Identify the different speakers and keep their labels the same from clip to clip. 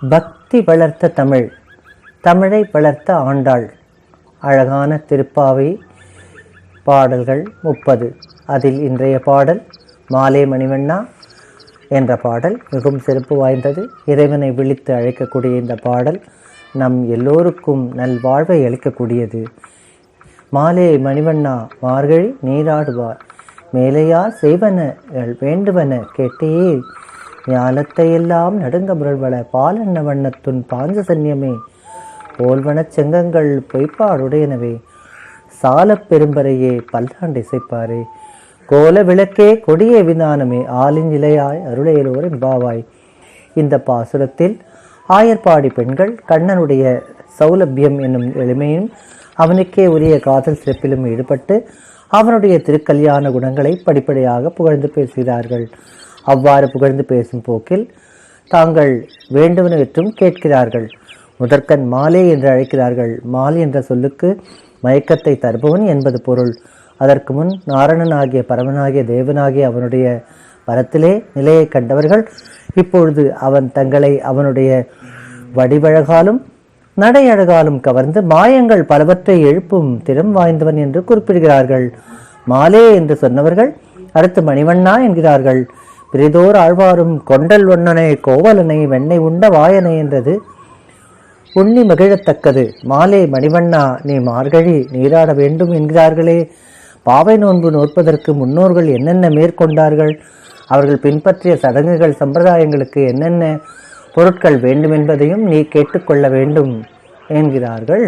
Speaker 1: பக்தி வளர்த்த தமிழ் தமிழை வளர்த்த ஆண்டாள். அழகான திருப்பாவை பாடல்கள் முப்பது. அதில் இன்றைய பாடல் மாலே மணிவண்ணா என்ற பாடல் மிகவும் சிறப்பு வாய்ந்தது. இறைவனை விழித்து அழைக்கக்கூடிய இந்த பாடல் நம் எல்லோருக்கும் நல்வாழ்வை அளிக்கக்கூடியது. மாலே மணிவண்ணா மார்கழி நீராடுவார். மேலையார் செய்வன வேண்டுவன கேட்டே ஞானத்தை எல்லாம் நடுங்க முரள்வள பாலன்ன வண்ணத்துன் பாஞ்சசன்யமே போல்வனச் செங்கங்கள் பொய்ப்பாடுடையனவே. சாலப் பெரும்பரையே பல்லாண்டு இசைப்பாரே. கோல விளக்கே கொடிய விதானமே ஆலின் இலையாய் அருளையலோர் என்பாவாய். இந்த பாசுரத்தில் ஆயர்பாடி பெண்கள் கண்ணனுடைய சௌலபியம் என்னும் எளிமையும் அவனுக்கே உரிய காதல் சிறப்பிலும் ஈடுபட்டு அவனுடைய திருக்கல்யாண குணங்களை படிப்படியாக புகழ்ந்து பேசுகிறார்கள். அவ்வாறு புகழ்ந்து பேசும் போக்கில் தாங்கள் வேண்டுவனவற்றும் கேட்கிறார்கள். முதற்கண் மாலே என்று அழைக்கிறார்கள். மால் என்ற சொல்லுக்கு மயக்கத்தை தருபவன் என்பது பொருள். அதற்கு முன் நாரணனாகிய பரமனாகிய தேவனாகிய அவனுடைய வரத்திலே நிலையை கண்டவர்கள் இப்பொழுது அவன் தங்களை அவனுடைய வடிவழகாலும் நடை அழகாலும் கவர்ந்து மாயங்கள் பலவற்றை எழுப்பும் திறம் வாய்ந்தவன் என்று குறிப்பிடுகிறார்கள். மாலே என்று சொன்னவர்கள் அடுத்து மணிவண்ணா என்கிறார்கள். பிரிதோர் ஆழ்வாரும் கொண்டல் வண்ணனை கோவலனை வெண்ணை உண்ட வாயனை என்றது உண்ணி மகிழத்தக்கது. மாலே மணிவண்ணா நீ மார்கழி நீராட வேண்டும் என்கிறார்களே. பாவை நோன்பு நோற்பதற்கு முன்னோர்கள் என்னென்ன மேற்கொண்டார்கள்? அவர்கள் பின்பற்றிய சடங்குகள் சம்பிரதாயங்களுக்கு என்னென்ன பொருட்கள் வேண்டும் என்பதையும் நீ கேட்டுக்கொள்ள வேண்டும் என்கிறார்கள்.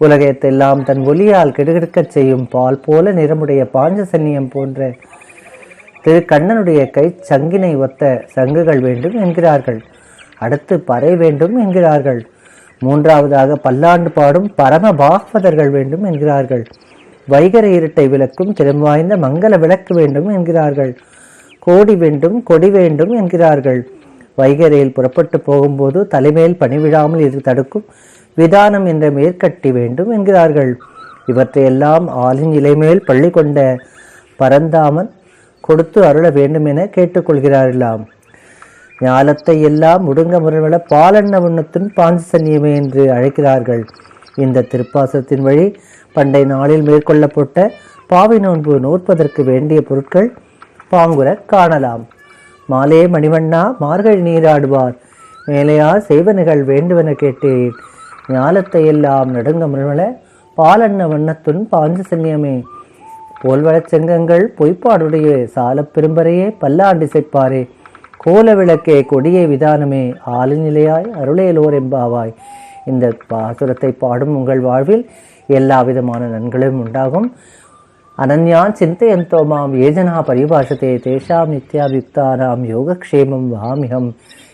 Speaker 1: உலகத்தையெல்லாம் தன் ஒலியால் கெடுகெடுக்கச் செய்யும் பால் போல நிறமுடைய பாஞ்சசன்னியம் போன்ற திரு கண்ணனுடைய கை சங்கினை ஒத்த சங்குகள் வேண்டும் என்கிறார்கள். அடுத்து பறை வேண்டும் என்கிறார்கள். மூன்றாவதாக பல்லாண்டு பாடும் பரம பாகவதர்கள் வேண்டும் என்கிறார்கள். வைகர இருட்டை விளக்கும் திறம் வாய்ந்த மங்கள விளக்கு வேண்டும் என்கிறார்கள். கோடி வேண்டும் கொடி வேண்டும் என்கிறார்கள். வைகரையில் புறப்பட்டு போகும்போது தலைமையில் பணிவிடாமல் இது தடுக்கும் விதானம் என்ற மேற்கட்டி வேண்டும் என்கிறார்கள். இவற்றையெல்லாம் ஆளின் இலைமேல் பள்ளி கொண்ட பரந்தாமன் கொடுத்து அருள வேண்டும் என கேட்டுக்கொள்கிறார்களாம். ஞாலத்தை எல்லாம் முடுங்க முரவள பாலண்ண வண்ணத்தின் பாஞ்சசன்னியமே என்று அழைக்கிறார்கள். இந்த திருப்பாசத்தின் வழி பண்டை நாளில் மேற்கொள்ளப்பட்ட பாவை நோன்பு நோற்பதற்கு வேண்டிய பொருட்கள் பாங்குற காணலாம். மாலே மணிவண்ணா மார்கழி நீராடுவார். மேலையா செய்வனுகள் வேண்டுவென கேட்டேன். ஞாலத்தை எல்லாம் நடுங்க முறைவள பாலண்ண வண்ணத்துன் பாஞ்சு சன்னியமே போல்வளச் செங்கங்கள் பொய்ப்பாடுடைய சாலப் பெரும்பரையே பல்லாண்டு செய்ப்பாரே கோல விளக்கே கொடிய விதானமே ஆளுநிலையாய் அருளையலோர் எம்பாவாய் இந்த பாசுரத்தை பாடும் உங்கள் வாழ்வில் எல்லா விதமான நன்களும் உண்டாகும். அனன்யான் சிந்தையந்தோமாம் ஏஜனா பரிபாஷத்தே தேஷாம் நித்யாபியுக்தானாம் யோகக்ஷேமம் வாமிகம்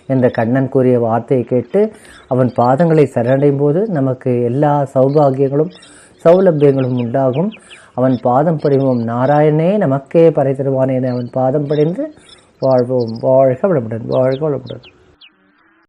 Speaker 1: என்ற கண்ணன் கூறிய வார்த்தையை கேட்டு அவன் பாதங்களை சரணடையும் போது நமக்கு எல்லா சௌபாகியங்களும் சௌலபியங்களும் உண்டாகும். அவன் பாதம் படிவோம் நாராயணே நமக்கே பறை தருவான் என அவன் பாதம் படிந்து வாழ்வோம். வாழ்க வளமுடன் வாழ்க வளமுடன்.